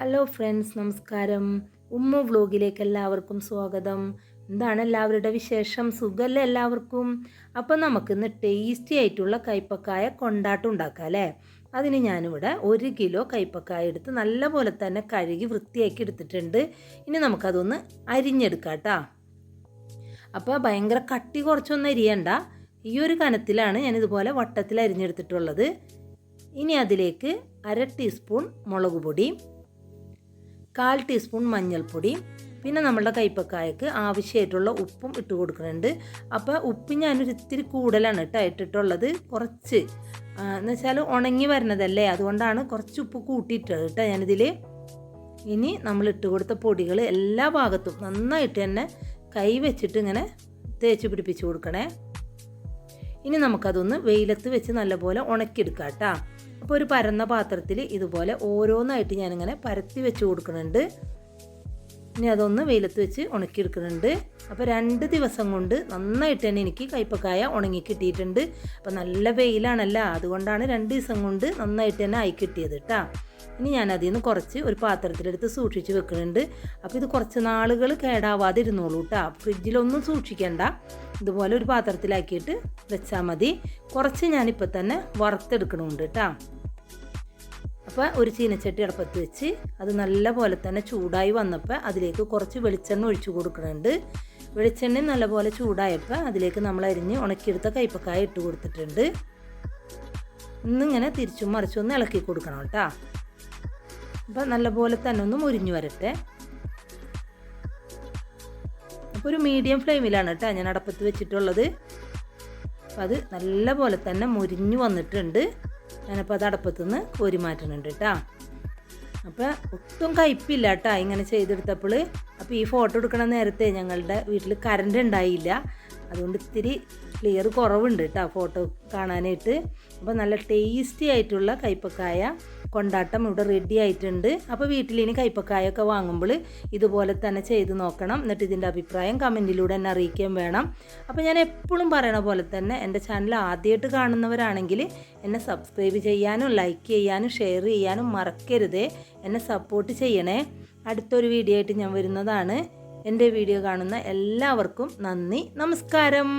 Hello friends നമസ്കാരം. ഉമ്മ വ്ലോഗിലേക്ക് എല്ലാവർക്കും സ്വാഗതം. എന്താണ് എല്ലാവരുടെ വിശേഷം? സുഖമല്ലേ എല്ലാവർക്കും? അപ്പം നമുക്കിന്ന് ടേസ്റ്റി ആയിട്ടുള്ള കൈപ്പക്കായ കൊണ്ടാട്ടം ഉണ്ടാക്കാം അല്ലേ? അതിന് ഞാനിവിടെ ഒരു കിലോ കൈപ്പക്കായ എടുത്ത് നല്ലപോലെ തന്നെ കഴുകി വൃത്തിയാക്കി എടുത്തിട്ടുണ്ട്. ഇനി നമുക്കതൊന്ന് അരിഞ്ഞെടുക്കാം കേട്ടോ. അപ്പോൾ ഭയങ്കര കട്ടി കുറച്ചൊന്നും അരിയണ്ട. ഈ ഒരു കനത്തിലാണ് ഞാനിതുപോലെ വട്ടത്തിൽ അരിഞ്ഞെടുത്തിട്ടുള്ളത്. ഇനി അതിലേക്ക് അര ടീസ്പൂൺ മുളക് പൊടി കാൽ ടീസ്പൂൺ മഞ്ഞൾപ്പൊടി പിന്നെ നമ്മളുടെ കൈപ്പക്കായക്ക് ആവശ്യമായിട്ടുള്ള ഉപ്പും ഇട്ട് കൊടുക്കുന്നുണ്ട്. അപ്പോൾ ഉപ്പ് ഞാനൊരു ഇത്തിരി കൂടുതലാണ് കേട്ടോ ഇട്ടിട്ടുള്ളത്. കുറച്ച് എന്ന് വെച്ചാൽ ഉണങ്ങി വരുന്നതല്ലേ? അതുകൊണ്ടാണ് കുറച്ച് ഉപ്പ് കൂട്ടിയിട്ടത് കേട്ടോ ഞാനിതിൽ ഇനി നമ്മൾ ഇട്ട് കൊടുത്ത പൊടികൾ എല്ലാ ഭാഗത്തും നന്നായിട്ട് തന്നെ കൈ വെച്ചിട്ട് ഇങ്ങനെ തേച്ച് പിടിപ്പിച്ച് കൊടുക്കണേ. ഇനി നമുക്കതൊന്ന് വെയിലത്ത് വെച്ച് നല്ലപോലെ ഉണക്കിയെടുക്കാം കേട്ടോ അപ്പോൾ ഒരു പരന്ന പാത്രത്തിൽ ഇതുപോലെ ഓരോന്നായിട്ട് ഞാനിങ്ങനെ പരത്തി വെച്ച് കൊടുക്കുന്നുണ്ട്. ഇനി അതൊന്ന് വെയിലത്ത് വെച്ച് ഉണക്കിയെടുക്കുന്നുണ്ട്. അപ്പോൾ രണ്ട് ദിവസം കൊണ്ട് നന്നായിട്ട് തന്നെ എനിക്ക് കൈപ്പക്കായ ഉണങ്ങി കിട്ടിയിട്ടുണ്ട്. അപ്പോൾ നല്ല വെയിലാണല്ലോ അതുകൊണ്ടാണ് രണ്ട് ദിവസം കൊണ്ട് നന്നായിട്ട് തന്നെ ആയി കിട്ടിയത് കേട്ടോ ഇനി ഞാൻ അതിൽ നിന്ന് കുറച്ച് ഒരു പാത്രത്തിലെടുത്ത് സൂക്ഷിച്ച് വെക്കുന്നുണ്ട്. അപ്പോൾ ഇത് കുറച്ച് നാളുകൾ കേടാവാതെ ഇരുന്നോളൂ കേട്ടോ ഫ്രിഡ്ജിലൊന്നും സൂക്ഷിക്കേണ്ട. ഇതുപോലെ ഒരു പാത്രത്തിലാക്കിയിട്ട് വെച്ചാൽ മതി. കുറച്ച് ഞാനിപ്പോൾ തന്നെ വറുത്തെടുക്കണമുണ്ട് കേട്ടോ അപ്പോൾ ഒരു ചീനച്ചട്ടി അടുപ്പത്ത് വെച്ച് അത് നല്ല പോലെ തന്നെ ചൂടായി വന്നപ്പോൾ അതിലേക്ക് കുറച്ച് വെളിച്ചെണ്ണ ഒഴിച്ചു കൊടുക്കുന്നുണ്ട്. വെളിച്ചെണ്ണ നല്ലപോലെ ചൂടായപ്പോൾ അതിലേക്ക് നമ്മൾ അരിഞ്ഞ് ഉണക്കിയെടുത്ത കൈപ്പക്കായ ഇട്ട് കൊടുത്തിട്ടുണ്ട്. ഇന്നിങ്ങനെ തിരിച്ചും മറിച്ചും ഒന്ന് ഇളക്കി കൊടുക്കണം കേട്ടോ. അപ്പോൾ നല്ലപോലെ തന്നെ ഒന്ന് മുരിഞ്ഞു വരട്ടെ. അപ്പോൾ ഒരു മീഡിയം ഫ്ലെയിമിലാണ് കേട്ടോ ഞാൻ അടപ്പത്ത് വെച്ചിട്ടുള്ളത്. അപ്പോൾ അത് നല്ല പോലെ തന്നെ മുരിഞ്ഞു വന്നിട്ടുണ്ട്. ഞാനപ്പോൾ അത് അടപ്പത്തു നിന്ന് കോരി മാറ്റുന്നുണ്ട് കേട്ടോ അപ്പോൾ ഒട്ടും കയ്പില്ല കേട്ടോ ഇങ്ങനെ ചെയ്തെടുത്തപ്പോൾ അപ്പോൾ ഈ ഫോട്ടോ എടുക്കണ നേരത്തെ ഞങ്ങളുടെ വീട്ടിൽ കറണ്ട് ഉണ്ടായില്ല. അതുകൊണ്ട് ഇത്തിരി ക്ലിയർ കുറവുണ്ട് കേട്ടോ ഫോട്ടോ കാണാനായിട്ട്. അപ്പോൾ നല്ല ടേസ്റ്റി ആയിട്ടുള്ള കൈപ്പക്കായ കൊണ്ടാട്ടം ഇവിടെ റെഡി ആയിട്ടുണ്ട്. അപ്പോൾ വീട്ടിലിനി കൈപ്പക്കായൊക്കെ വാങ്ങുമ്പോൾ ഇതുപോലെ തന്നെ ചെയ്ത് നോക്കണം. എന്നിട്ട് ഇതിന്റെ അഭിപ്രായം കമന്റിലൂടെ എന്നെ അറിയിക്കുകയും വേണം. അപ്പോൾ ഞാൻ എപ്പോഴും പറയണ പോലെ തന്നെ എന്റെ ചാനൽ ആദ്യമായിട്ട് കാണുന്നവരാണെങ്കിൽ എന്നെ സബ്സ്ക്രൈബ് ചെയ്യാനും ലൈക്ക് ചെയ്യാനും ഷെയർ ചെയ്യാനും മറക്കരുതേ. എന്നെ സപ്പോർട്ട് ചെയ്യണേ. അടുത്തൊരു വീഡിയോ ആയിട്ട് ഞാൻ വരുന്നതാണ്. എന്റെ വീഡിയോ കാണുന്ന എല്ലാവർക്കും നന്ദി നമസ്കാരം.